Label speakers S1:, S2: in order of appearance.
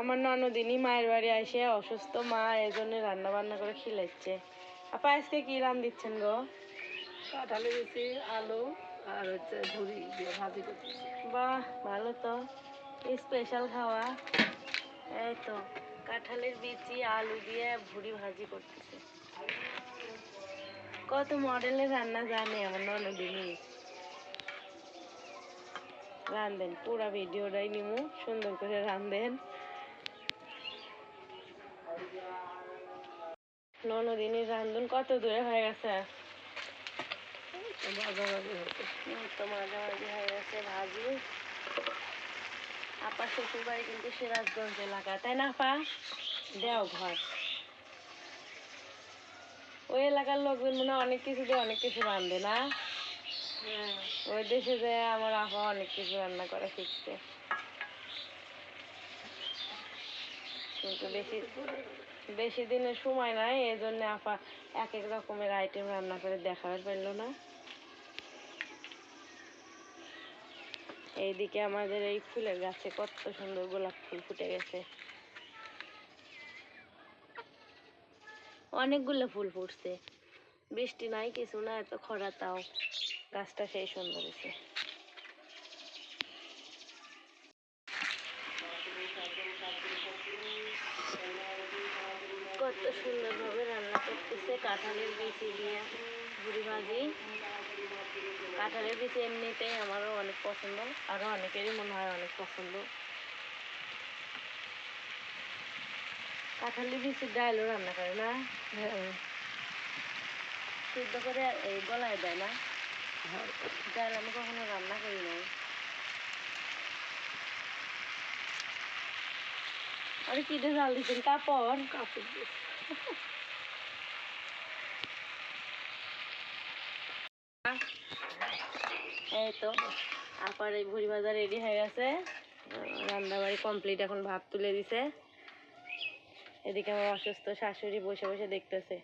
S1: আমার ননদিনই মায়ের বাড়ি আসে অসুস্থ মা এই জন্য রান্না বান্না করে খিলাচ্ছে। আপা আজকে কি রান দিচ্ছেন গো?
S2: কাঁঠালে দিয়েছি আলু আর হচ্ছে ভুড়ি দিয়ে ভাজি করতেছি।
S1: বাহ ভালো তো। স্পেশাল খাওয়া। এই তো কাঁঠালের বিচি আলু দিয়ে ভুড়ি ভাজি করতেছে। কত মডেলের রান্না জানে আমার ননদিনই রান্ধেন পুরা ভিডিওটাই নিমু সুন্দর করে রান্ধেন ননদিনীর রান্ধন কত দূরে হয়ে গেছে?
S2: তো ভাজাভাজি
S1: তো মাঝামাঝি হয়ে গেছে ভাজি আপা শ্বশুর বাড়ি কিন্তু সিরাজগঞ্জ এলাকা তাই না আপা? দেও ঘর ওই এলাকার লোকজন মনে হয় অনেক কিছু দিয়ে অনেক কিছু রান্ধে না?
S2: হ্যাঁ।
S1: ওই দেশে যে আমার আপা অনেক কিছু রান্না করা শিখছে। কিন্তু বেশি বেশি দিনের সময় নাই এই জন্য আপা এক এক রকমের আইটেম রান্না করে দেখাবার পারল না। এইদিকে আমাদের এই ফুলের গাছে কত সুন্দর গোলাপ ফুল ফুটে গেছে। অনেকগুলো ফুল ফুটছে। বৃষ্টি নাই, কিছু না এত খরা তাও। গাছটা সেই সুন্দর হয়েছে। কত সুন্দরভাবে রান্না করতেছে। কাঁঠালের বিচি দিয়ে বুড়ি ভাজি। কাঁঠালের বিচি এমনিতেই আমারও অনেক পছন্দ আরও অনেকেরই মনে হয় অনেক পছন্দ। কাঁঠালের বিচির ডাইলও রান্না করে না। সিদ্ধ করে এই গলায় দেয় না। ডাল আমি কখনো রান্না করি নাই। আরে কি রেজাল্ট জাল দিচ্ছেন কাপড়
S2: কাপড়
S1: এই তো আপার এই ভুড়ি বাজার রেডি হয়ে গেছে। রান্নাবাড়ি কমপ্লিট এখন ভাত তুলে দিছে। এদিকে আমার অসুস্থ শাশুড়ি বসে বসে দেখতেছে।